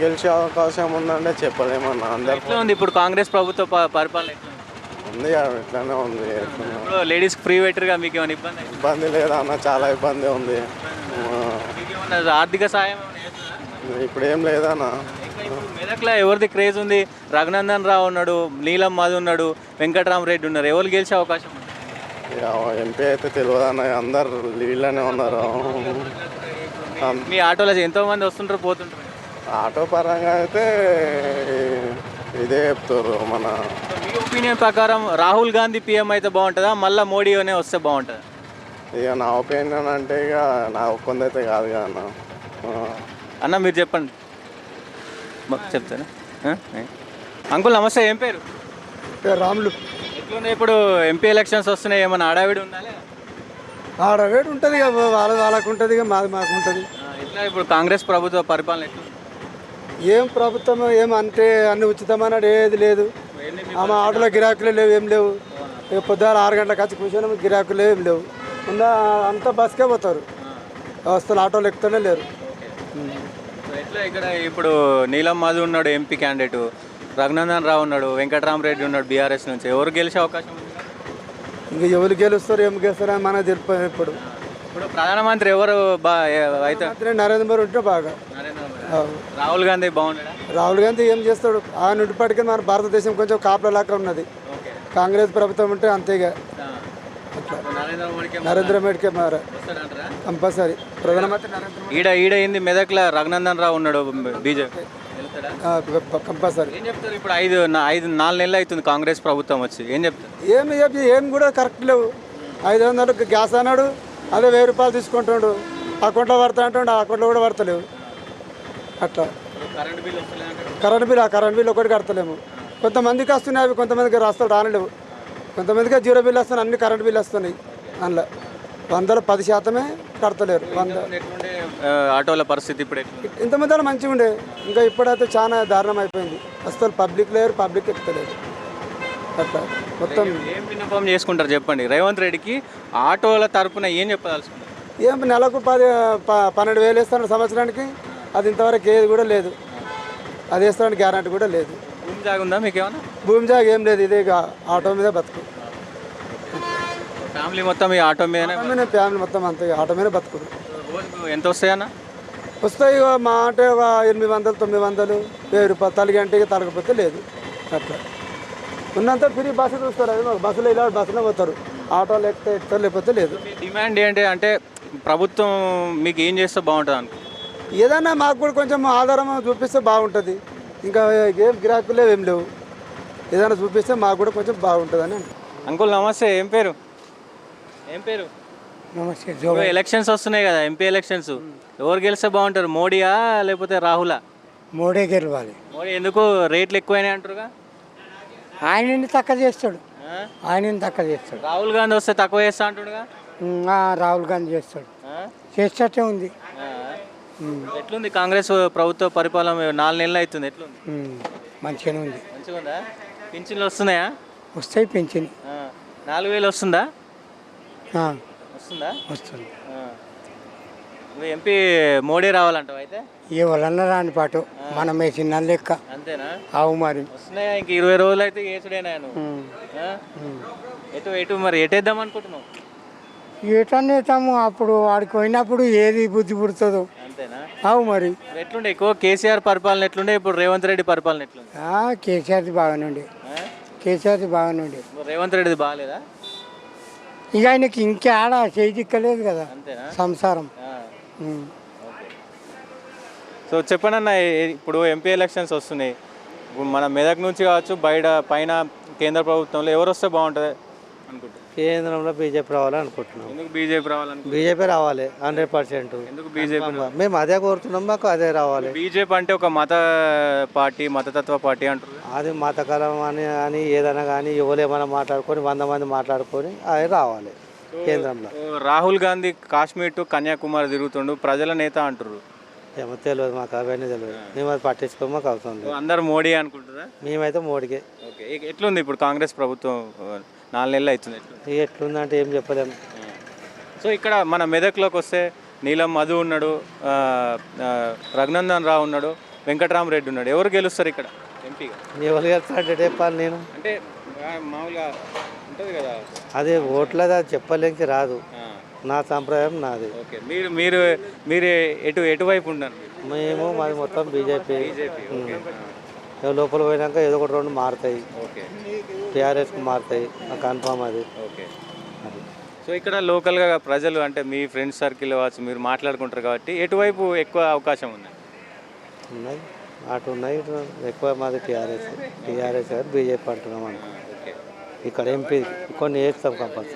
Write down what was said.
గెలిచే అవకాశం ఉందంటే చెప్పలేమన్నా అందరు ఎట్లా ఉంది ఇప్పుడు కాంగ్రెస్ ప్రభుత్వ ప- పరిపాలన ఎట్లా ఉంది? ఉంది కదా, ఇట్లానే ఉంది. ఇప్పుడు లేడీస్ ఫ్రీ పెట్టరుగా మీకు ఏమైనా ఇబ్బంది అయిందా? ఇబ్బంది లేదన్న చాలా ఇబ్బంది ఉంది. ఆ, మీకు ఏమన్నా ఆర్థిక సాయం ఏమైనా చేస్తుందా? ఇప్పుడు ఏం లేదన్న. ఇంకా ఇప్పుడు మెదక్లో ఎవరిది క్రేజ్ ఉంది? రఘునందన్ రావు ఉన్నాడు నీలం మధు ఉన్నాడు వెంకటరామరెడ్డి ఉన్నారు. ఎవరు గెలిచే అవకాశం ఉంది? ఎంపీ అయితే తెలియదు అన్న అందరు వీళ్ళనే ఉన్నారు. మీ ఆటోలో ఎంతో మంది వస్తుంటారు పోతుంటారు? ఆటో పరంగా అయితే ఇదే చెప్తారు మన మీ ఒపీనియన్ ప్రకారం రాహుల్ గాంధీ పీఎం అయితే బాగుంటుందా? మళ్ళీ మోడీ అనే వస్తే బాగుంటుందా? ఇక నా ఒపీనియన్ అంటే ఇక నా ఒక్కొందైతే కాదు కదా అన్న. అన్న మీరు చెప్పండి? ఏ? అంకుల్ నమస్తే. ఏం పేరు? రాములు. ఎట్లుంది? ఇప్పుడు ఎంపీ ఎలక్షన్స్ వస్తున్నాయి. ఏమైనా ఆడావిడి ఉందా లేదా? ఆడ వేడి ఉంటుంది ఇక. వాళ్ళ వాళ్ళకు ఉంటుంది ఇక. మాది మాకు ఉంటుంది. ఎట్లా ఇప్పుడు కాంగ్రెస్ ప్రభుత్వ పరిపాలన ఎట్లుంది? ఏం ప్రభుత్వం ఏం అంటే అన్ని ఉచితమన్నాడు ఏది లేదు. ఆమె ఆటోలో గిరాకులు లేవు ఏం లేవు. ఇక పొద్దున ఆరు గంటలకు వచ్చి కూర్చొని గిరాకులు ఏం లేవు. ఉన్న అంతా బస్కే పోతారు. వస్తువులు ఆటోలు ఎక్కుతూనే లేరు. ఎట్లా ఇక్కడ ఇప్పుడు నీలం మధు ఉన్నాడు ఎంపీ క్యాండిడేట్ రఘునందన్ రావు ఉన్నాడు వెంకటరామరెడ్డి ఉన్నాడు బీఆర్ఎస్ నుంచి. ఎవరు గెలిచే అవకాశం ఉంది? ఇంక ఎవరు గెలుస్తారు ఏం గెలుస్తారు అని మనకు తెలిప ఇప్పుడు. ఇప్పుడు ప్రధానమంత్రి ఎవరు బా అయితే నరేంద్ర మోడీ ఉంటే బాగా. రాహుల్ గాంధీ బాగున్నాడా రాహుల్ గాంధీ ఏం చేస్తాడు? ఆయన ఇప్పటికీ మన భారతదేశం కొంచెం కాపలాగా ఉన్నది. కాంగ్రెస్ ప్రభుత్వం ఉంటే అంతేగా. ఆ. నరేంద్ర మోడీకి మార కంపల్సరీ. ప్రధానమంత్రి నరేంద్ర ఈడ ఈడ ఏంది మెదక్ల రఘునందన్ రావు ఉన్నాడు బీజేపీ ఆ, కంపల్సరీ. ఏం చెప్తారు ఇప్పుడు ఐదు ఐదు నాలుగు నెలలు అవుతుంది కాంగ్రెస్ ప్రభుత్వం వచ్చి. ఏం చెప్తారు? ఏమి ఏమి ఏం కూడా కరెక్ట్ లేవు. ఐదు వందలకు గ్యాస్ అన్నాడు అదే వెయ్యి రూపాయలు తీసుకుంటాడు అకౌంట్లో పడతా అంటాడు ఆ అకౌంట్లో కూడా పడతలేవు. అట్లా. కరెంట్ బిల్ వస్తలేదంటారు కరెంట్ బిల్ ఆ కరెంట్ బిల్ ఒకటి కడతలేము. కొంతమందికి వస్తున్నాయి అవి కొంతమందికి రాస్తాడు రానలేవు. కొంతమందికి జీరో బిల్ వస్తున్నాయి అన్ని కరెంట్ బిల్ వస్తున్నాయి. అందులో వందలో పది శాతమే కడతలేరు. వంద. ఆటోల పరిస్థితి ఇప్పుడు? ఇంతమంది మంచిగా ఉండే. ఇంకా ఇప్పుడైతే చాలా దారుణం అయిపోయింది. అసలు పబ్లిక్ లేరు పబ్లిక్ ఎక్కుతలేరు అట్లా. మొత్తం ఏం విన్నపం చేసుకుంటారు చెప్పండి. రేవంత్ రెడ్డికి ఆటోల తరపున ఏం చెప్పదలుచుకున్నారు ఏం నెలకు పది ప- పన్నెండు వేలు వేస్తాడు సంవత్సరానికి. అది ఇంతవరకు ఏది కూడా లేదు. అది వేస్తానికి గ్యారంటీ కూడా లేదు. భూమి జాగుందా మీకు ఏమన్నా? భూమి జాగ ఏం లేదు. ఇదే ఇక ఆటో మీద బతుకు. ఫ్యామిలీ మొత్తం ఈ ఆటో మీద ఫ్యామిలీ మొత్తం అంతే ఆటో మీద బతుకుడు. రోజుకు ఎంత వస్తాయన్న? వస్తాయి మా అంటే ఒక ఎనిమిది వందలు తొమ్మిది వందలు వెయ్యి రూపాయలు. తలిగి అంటే ఇక తలగపోతే లేదు. అట్లా. ఉన్నంత ఫ్రీ బస్సు చూస్తారు. అది మాకు బస్సులో ఇలా బస్సులో పోతారు. ఆటోలు ఎక్కితే ఎక్కుతారు లేకపోతే లేదు. డిమాండ్ ఏంటి అంటే ప్రభుత్వం మీకు ఏం చేస్తే బాగుంటుంది అనుకో ఏదైనా మాకు కూడా కొంచెం ఆధారం చూపిస్తే బాగుంటుంది. ఇంకా ఏం గిరాకులు లేవు ఏం లేవు. ఏదైనా చూపిస్తే మాకు కూడా కొంచెం బాగుంటుందని. అంకుల్ నమస్తే. ఏం పేరు? ఏం పేరు? నమస్తే ఎలక్షన్స్ వస్తున్నాయి కదా ఎంపీ ఎలక్షన్స్ ఎవరు గెలిస్తే బాగుంటారు మోడీయా లేకపోతే రాహులా? మోడీ గెలవాలి. మోడీ ఎందుకు రేట్లు ఎక్కువైనాయి అంటారుగా ఆయనని తక్కువ చేస్తాడు. ఆ? ఆయనని తక్కువ చేస్తాడు. రాహుల్ గాంధీ వస్తే తక్కువ చేస్తా అంటాడుగా? రాహుల్ గాంధీ చేస్తాడు? చేసేటట్టే ఉంది. ఎట్లుంది కాంగ్రెస్ ప్రభుత్వ పరిపాలన? నాలుగు నెలలు అవుతుంది. ఎట్లుంది? మంచిగానే ఉంది. మంచిగా ఉందా పింఛన్లు వస్తున్నాయా? వస్తాయి ఆ. నాలుగు వేలు వస్తుందా? వస్తుందా? వస్తుంది. నువ్వు ఎంపీ మోడీ రావాలంటావు అయితే? ఏ వాళ్ళన్న రాని పాటు మనం వేసిన లెక్క. అంతేనా? ఆవు మరి. వస్తున్నాయా? ఇంక ఇరవై రోజులు అయితే. ఆ? ఎటు ఎటు మరి? ఎటేద్దాం అనుకుంటున్నావు? ఏటనేతాము అప్పుడు వాడికి పోయినప్పుడు ఏది బుద్ధి పుడుతుందో. అంతేనా? ఆవు మరి. ఎట్లుండే ఎక్కువ కేసీఆర్ పరిపాలన ఎట్లుండే? ఇప్పుడు రేవంత్ రెడ్డి పరిపాలన ఎట్లుంది? కేసీఆర్ది బాగానే ఉండే? కేసీఆర్ది బాగానే ఉండే. రేవంత్ రెడ్డిది బాగాలేదా? ఇక ఆయనకి ఇంకా ఆడ చేయి చిక్కలేదు కదా అంతేనా? సంసారం. ఉమ్. సో చెప్పండి అన్న ఏ- ఇప్పుడు ఎంపీ ఎలక్షన్స్ వస్తున్నాయి. ఇప్పుడు మన మెదక్ నుంచి కావచ్చు బయట పైన కేంద్ర ప్రభుత్వంలో ఎవరు వస్తే బాగుంటుంది? కేంద్రంలో బీజేపీ రావాలని అనుకుంటున్నాం. ఎందుకు బీజేపీ రావాలనుకుంటున్నారు బీజేపీ రావాలి హండ్రెడ్ పర్సెంట్. ఎందుకు బీజేపీ మేము అదే కోరుతున్నాం మాకు అదే రావాలి. బీజేపీ అంటే ఒక మత పార్టీ మతతత్వ పార్టీ అంటారు అది మతకరం అని అని ఏదైనా కానీ ఎవరు ఏమైనా మాట్లాడుకొని వంద మంది మాట్లాడుకొని అది రావాలి కేంద్రంలో. రాహుల్ గాంధీ కాశ్మీర్ టు కన్యాకుమారి తిరుగుతుండు ప్రజల నేత అంటారు ఏమో తెలియదు మాకు అవన్నీ తెలియదు. మేము అది పట్టించుకో మాకు అవసరం లేదు. అందరు మోడీ అనుకుంటారా మేమైతే మోడీకే. ఎట్లుంది ఇప్పుడు కాంగ్రెస్ ప్రభుత్వం? నాలుగు నెలలు అవుతుంది ఎట్లుంది ఎట్లుందంటే ఏం చెప్పలేము సో ఇక్కడ మన మెదక్లోకి వస్తే నీలం మధు ఉన్నాడు రఘునందన్ రావు ఉన్నాడు వెంకటరామరెడ్డి ఉన్నాడు. ఎవరు గెలుస్తారు ఇక్కడ? ఎంపీగా ఎవరు చెప్పాలి నేను. అంటే మామూలుగా ఉంటుంది కదా. అదే ఓట్లదా చెప్పలేనికి రాదు. నా సంప్రదాయం నాది. ఓకే మీరు మీరు మీరు ఎటు ఎటువైపు ఉన్నారు? మేము మాది మొత్తం బీజేపీ. బీజేపీ లోపల పోయినాక ఏదో ఒకటి రెండు మారుతాయి. ఓకే. టీఆర్ఎస్కి మారుతాయి. నాకు కన్ఫామ్ అది. ఓకే. అది సో ఇక్కడ లోకల్గా ప్రజలు అంటే మీ ఫ్రెండ్స్ సర్కిల్ కావచ్చు మీరు మాట్లాడుకుంటారు కాబట్టి ఎటువైపు ఎక్కువ అవకాశం ఉంది? ఉన్నాయి. అటు ఉన్నాయి ఇటు ఉన్నాయి. ఎక్కువ మాది టీఆర్ఎస్. టీఆర్ఎస్ బీజేపీ అంటున్నాం అనుకో. ఓకే. ఇక్కడ ఎంపీ కొన్ని వేస్తాం కంపల్సరీ